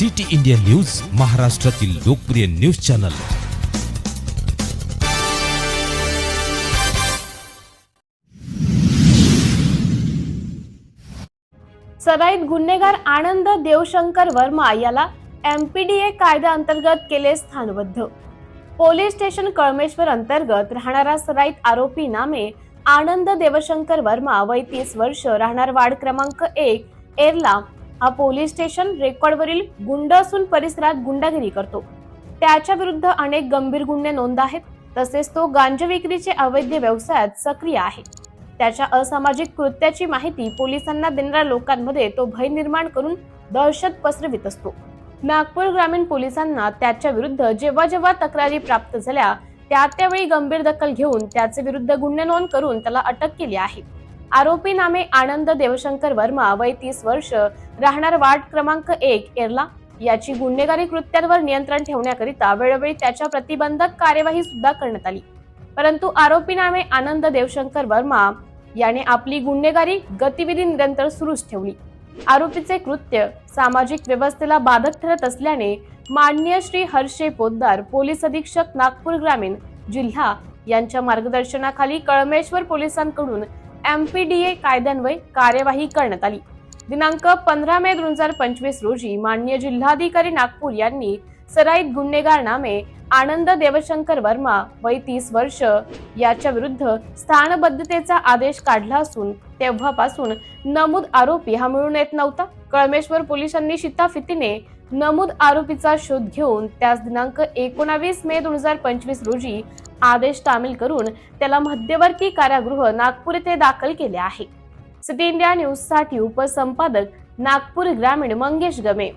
City India news महाराष्ट्रातील लोकप्रिय news channel. सराईत गुन्हेगार आनंद देवशंकर वर्मा याला एमपीडीए कायद्याअंतर्गत केले स्थानबद्ध. पोलीस स्टेशन कळमेश्वर अंतर्गत राहणारा सराईत आरोपी नामे आनंद देवशंकर वर्मा वय तीस वर्ष राहणार वार्ड क्रमांक एक एरला हा पोलीस स्टेशन रेकॉर्डवरील गुंड असून परिसरात गुंडागिरी करतो. त्याच्या विरुद्ध अनेक गंभीर गुन्हे नोंद आहेत तसेच तो गांजा विक्रीचे अवैध व्यवसायात सक्रिय आहे. त्याच्या असामाजिक कृत्याची माहिती पोलिसांना देणाऱ्या लोकांमध्ये तो भय निर्माण करून दहशत पसरवित असतो. नागपूर ग्रामीण पोलिसांना त्याच्या विरुद्ध जेव्हा जेव्हा तक्रारी प्राप्त झाल्या त्या त्यावेळी गंभीर दखल घेऊन त्याचे विरुद्ध गुन्हे नोंद करून त्याला अटक केली आहे. आरोपी नामे आनंद देवशंकर वर्मा वय तीस वर्ष राहणार वार्ड क्रमांक एक एरला याची गुन्हेगारी कृत्यांवर नियंत्रण ठेवण्याकरिता वेळोवेळी त्याच्या प्रतिबंधक कार्यवाही सुद्धा करण्यात आली. परंतु आरोपी नामे आनंद देवशंकर वर्मा याने आपली गुन्हेगारी गतिविधी निरंतर सुरूच ठेवली. आरोपीचे कृत्य सामाजिक व्यवस्थेला बाधक ठरत असल्याने माननीय श्री हर्षे पोद्दार पोलीस अधीक्षक नागपूर ग्रामीण जिल्हा यांच्या मार्गदर्शनाखाली कळमेश्वर पोलिसांकडून एमपीडीए कायद्यान्वये कार्यवाही करण्यात आली. दिनांक पंधरा मे दोन हजार पंचवीस रोजी माननीय जिल्हाधिकारी नागपूर यांनी सराईत गुन्हेगार नामे आनंद देवशंकर वर्मा वय तीस वर्ष याच्या विरुद्ध स्थानबद्धतेचा आदेश काढला असून तेव्हापासून नमूद आरोपी हा मिळून येत नव्हता. कळमेश्वर पोलिसांनी शिताफितीने नमूद आरोपीचा शोध घेऊन त्याच दिनांक एकोणावीस मे दोन हजार पंचवीस रोजी आदेश तामील करून त्याला मध्यवर्ती कारागृह नागपूर येथे दाखल केले आहे. सिटी इंडिया न्यूजसाठी उपसंपादक नागपूर ग्रामीण मंगेश गमे.